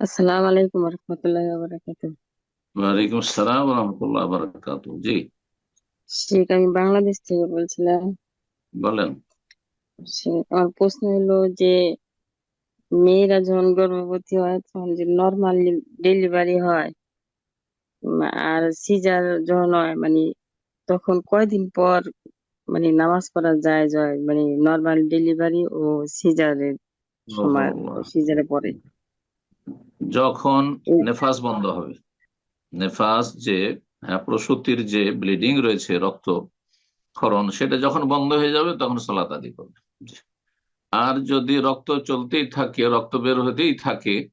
আসসালামু আলাইকুম রহমতুল্লাহ বারাকাতু ওয়ালাইকুম আসসালাম রহমতুল্লাহ বারাকাতু জি। শেখ আমি বাংলাদেশ থেকে বলছিলাম। বলেন। আমার প্রশ্ন হলো যে মেয়েরা যখন গর্ভবতী হয় তখন যে নর্মাল ডেলিভারি হয় আর সিজার যখন হয় মানে তখন কয়দিন পর মানে নামাজ পড়া যায় যায় মানে নর্মাল ডেলিভারি ও সিজারের সময়। সিজারে পরে যখন নেফাস বন্ধ হবে। নেফাস যে হ্যাঁ, প্রসূতির যে ব্লিডিং রয়েছে রক্ত ক্ষরণ সেটা যখন বন্ধ হয়ে যাবে তখন সালাত আদি করবে। আর যদি রক্ত চলতেই থাকে রক্ত বের হতেই থাকে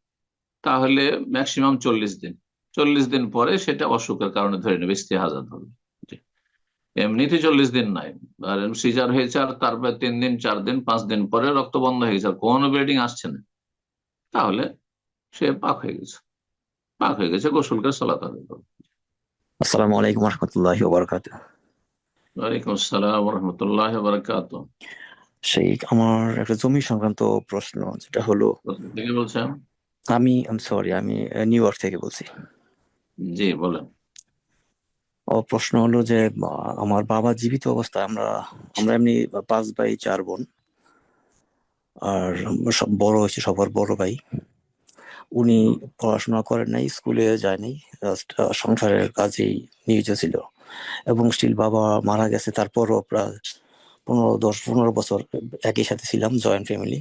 তাহলে ম্যাক্সিমাম চল্লিশ দিন। চল্লিশ দিন পরে সেটা অসুখের কারণে ধরে নেবে ইস্তেহাজা ধরবে। জি। এমনিতে চল্লিশ দিন নাই। আর সিজার হয়েছে আর তারপরে তিন দিন চার দিন পাঁচ দিন পরে রক্ত বন্ধ হয়ে গেছে আর কোনো ব্লিডিং আসছে না। তাহলে সে পাক হয়ে গেছে। পাক হয়ে গেছে গোসল করে সালাত আদায় করবে। আসসালামু আলাইকুম রহমতুল্লাহি ওবরকাত ওয়ালাইকুম আসসালাম রহমতুল্লাহ বারাকাত সেই আমার একটা জমি সংক্রান্ত প্রশ্ন যেটা হলো থেকে বলছেন? আমি সরি আমি নিউ ইয়র্ক থেকে বলছি। জি বলেন। ও প্রশ্ন হলো যে আমার বাবা জীবিত অবস্থায় আমরা আমরা এমনি পাঁচ ভাই চার বোন। আর সব বড় হয়েছে সবার বড় ভাই। উনি পড়াশোনা করেন নাই, স্কুলে যায়নি সংসারের কাজেই নিয়োজিত ছিল। এবং স্টিল বাবা মারা গেছে, তারপরও প্রায় পনেরো, দশ, পনেরো বছর একই সাথে ছিলাম জয়েন্ট ফ্যামিলি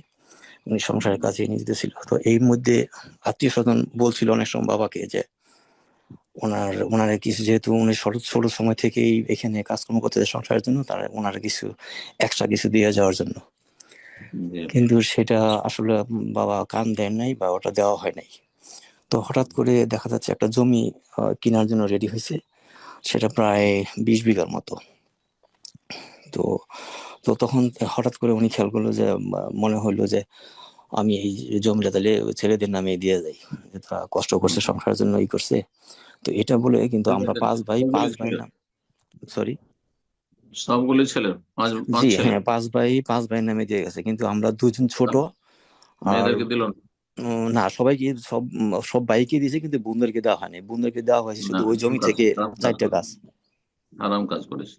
উনি সংসারের কাজে নিয়োজিত ছিল। তো এই মধ্যে আত্মীয় স্বজন বলছিল অনেক সময় বাবাকে যে, ওনার ওনার কিছু যেহেতু উনি ছোট ছোট সময় থেকেই এখানে কাজকর্ম করতে সংসারের জন্য, তারা ওনার কিছু এক্সট্রা কিছু দিয়ে যাওয়ার জন্য। কিন্তু সেটা আসলে বাবা কান দেন নাই বা ওটা দেওয়া হয় নাই। তো হঠাৎ করে দেখা যাচ্ছে একটা জমি কেনার জন্য রেডি হয়েছে সেটা প্রায় বিশ বিঘার মতো। তো তো তখন হঠাৎ করে উনি খেয়াল করল যে মনে হলো যে আমি এই জমিটা তাহলে ছেলেদের নামে দিয়ে যাই। যে তারা কষ্ট করছে সংসারের জন্য ই করছে। তো এটা বলে কিন্তু আমরা পাঁচ ভাই পাঁচ ভাই নাম সরি সবগুলি ছেলে জি হ্যাঁ পাঁচ ভাই পাঁচ ভাইয়ের নামে দিয়ে গেছে কিন্তু আমরা দুজন ছোট। আর মেয়েদেরকে দিল না? সবাইকে সব সব বাইকে দিয়েছে কিন্তু বোনদেরকে দেওয়া হয়নি। বোনদেরকে দেওয়া হয়েছে শুধু ওই জমি থেকে চারটা গাছ। আরাম কাজ করেছে।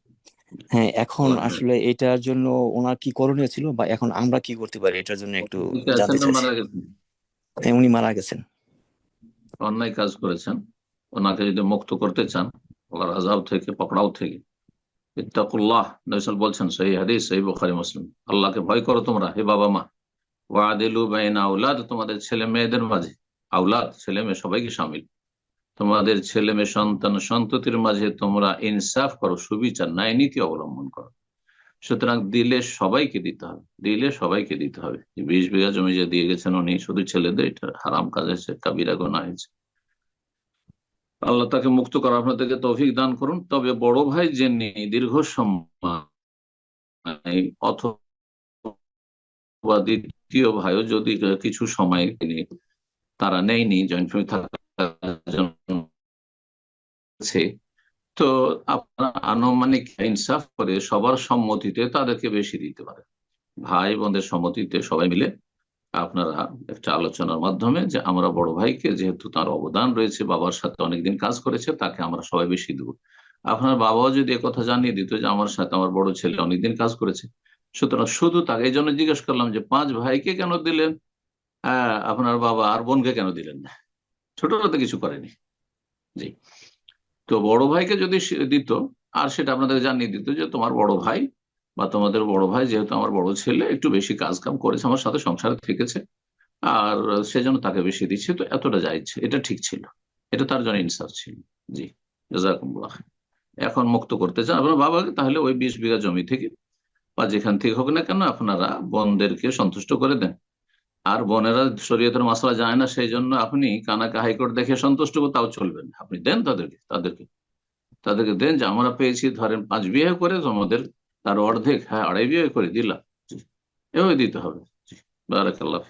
হ্যাঁ এখন আল্লাহ আসলে এটার জন্য ওনার কি করণীয় ছিল বা এখন আমরা কি করতে পারি এটার জন্য একটু জানতে গেছেন? হ্যাঁ, উনি মারা গেছেন। অন্যায় কাজ করেছেন। ওনাকে যদি মুক্ত করতে চান আল্লাহর আজাব থেকে পকড়াও থেকে ইত্তাকুল্লাহ, নৈসাল বলছেন সেই হাদিস বুখারী, মুসলিম। আল্লাহকে ভয় করো তোমরা, হে বাবা মা। ওয়াদিলু আউলাদ তোমাদের ছেলে মেয়েদের মাঝে। আউলাদ ছেলে মেয়ে সবাইকে সামিল। তোমাদের ছেলে মেয়ে সন্তান সন্ততির মাঝে তোমরা ইনসাফ করো, সুবিচার, ন্যায় নীতি অবলম্বন করো। সুতরাং দিলে সবাইকে দিতে হবে, দিলে সবাইকে দিতে হবে। বিশ বিঘা জমি যে দিয়ে গেছেন উনি, শুধু ছেলেদের, এটা হারাম কাজ হয়েছে, কাবিরা গোনা হয়েছে। আল্লাহ তাকে মুক্ত করা আপনাদেরকে তৌফিক দান করুন। তবে বড় ভাই যিনি দীর্ঘ সময় অথবা দ্বিতীয় ভাইও যদি কিছু সময় তিনি তারা নেয়নি জয়েন্ট ফ্যামিলি থাকার তো আপনারা আনুমানিক ইনসাফ করে সবার সম্মতিতে তাদেরকে বেশি দিতে পারে ভাই বোনদের সম্মতিতে সবাই মিলে আপনারা একটা আলোচনার মাধ্যমে যে আমরা বড় ভাইকে যেহেতু তার অবদান রয়েছে, বাবার সাথে অনেকদিন কাজ করেছে, তাকে আমরা সবাই বেশি দেবো। আপনার বাবাও যদি কথা জানিয়ে দিত যে আমার সাথে আমার বড় ছেলে অনেকদিন কাজ করেছে, সুতরাং শুধু তাকে এই জন্য জিজ্ঞেস করলাম যে পাঁচ ভাইকে কেন দিলেন? হ্যাঁ আপনার বাবা আর বোনকে কেন দিলেন না? ছোটরা তো কিছু করেনি। জি। তো বড় ভাইকে যদি দিত, আর সেটা আপনাদের জানিয়ে দিত যে তোমার বড় ভাই বা তোমাদের বড় ভাই যেহেতু আমার বড় ছেলে, একটু বেশি কাজ কাম করেছে, আমার সাথে সংসারে থেকেছে, আর সেজন্য তাকে বেশি দিচ্ছে, তো এতটা যাইছে এটা ঠিক ছিল। এটা তার জন্য ইনসাফ ছিল। জি, জাজাকুমুল্লাহ এখন মুক্ত করতে চান, আপনার বাবাকে তাহলে ওই বিশ বিঘা জমি থেকে বা যেখান থেকে হোক না কেন আপনারা বোনদেরকে সন্তুষ্ট করে দেন। আর বোনেরা শরীয়তের মশলা যায় না, সেই জন্য আপনি কানাকা হাইকোর্ট দেখে সন্তুষ্ট তাও চলবেন না। আপনি দেন তাদেরকে তাদেরকে তাদেরকে দেন যে আমরা পেয়েছি, ধরেন পাঁচ বিয়ে করে তোমাদের তার অর্ধেক হ্যাঁ আড়াই বিয়ে করে দিলাম। এভাবে দিতে হবে বারাকাল্লাহ